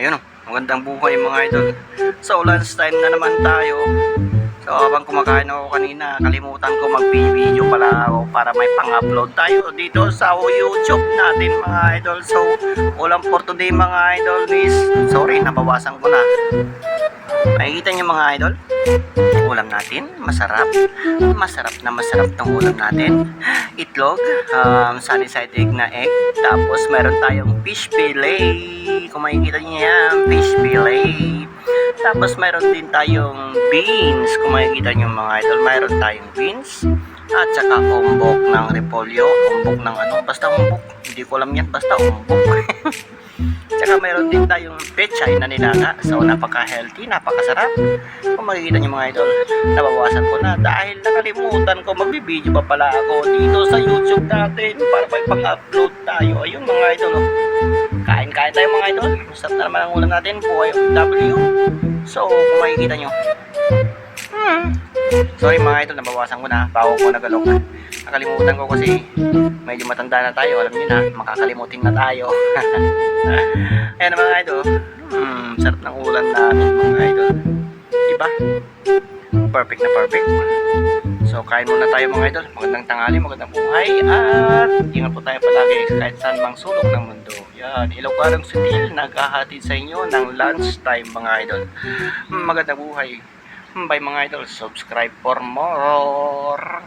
Ayun oh, magandang buhay mga idol. So lunch time na naman tayo. So habang kumakain ako kanina, kalimutan ko mag-video pala ako para may pang-upload tayo dito sa YouTube natin mga idol. So ulam for today mga idol is, sorry nabawasan ko na. Makikita niyo mga idol, ulam natin, masarap. Masarap na masarap tong ulam natin. Itlog, um, sunny side egg na egg. Tapos meron tayong fish fillet. Kung makikita niyo yan, fish fillet. Tapos meron din tayong beans. Kung makikita niyo mga idol, meron tayong beans. At saka umbok ng repolyo. Umbok ng ano, basta umbok. Hindi ko alam yan, basta umbok. Tsaka meron din tayong pechay na nilaga. So, napaka-healthy, napakasarap. Kung makikita niyo mga idol, nabawasan ko na dahil nakalimutan ko magbibideo pa pala ako dito sa YouTube natin para may pang-upload tayo. Ayun mga idol, oh. kain-kain tayo mga idol. Masarap na naman ang ulam natin, buhay W. So, kung makikita hmm. Sorry mga idol, nabawasan ko na. Bago ko nagalok. Nakalimutan ko kasi medyo matanda na tayo. Alam niyo na, makakalimutin na tayo. Ayan mga idol. Hmm, sarap ng ulan namin mga idol. Diba? Perfect na perfect. So, kain muna tayo mga idol. Magandang tanghali, magandang buhay. At ingat po tayo palagi kahit saan mang sulok ng mundo. Yan, Ilocos Sutil, naghahatid sa inyo ng lunch time mga idol. Hmm, magandang buhay. Bye mga idol, subscribe for more.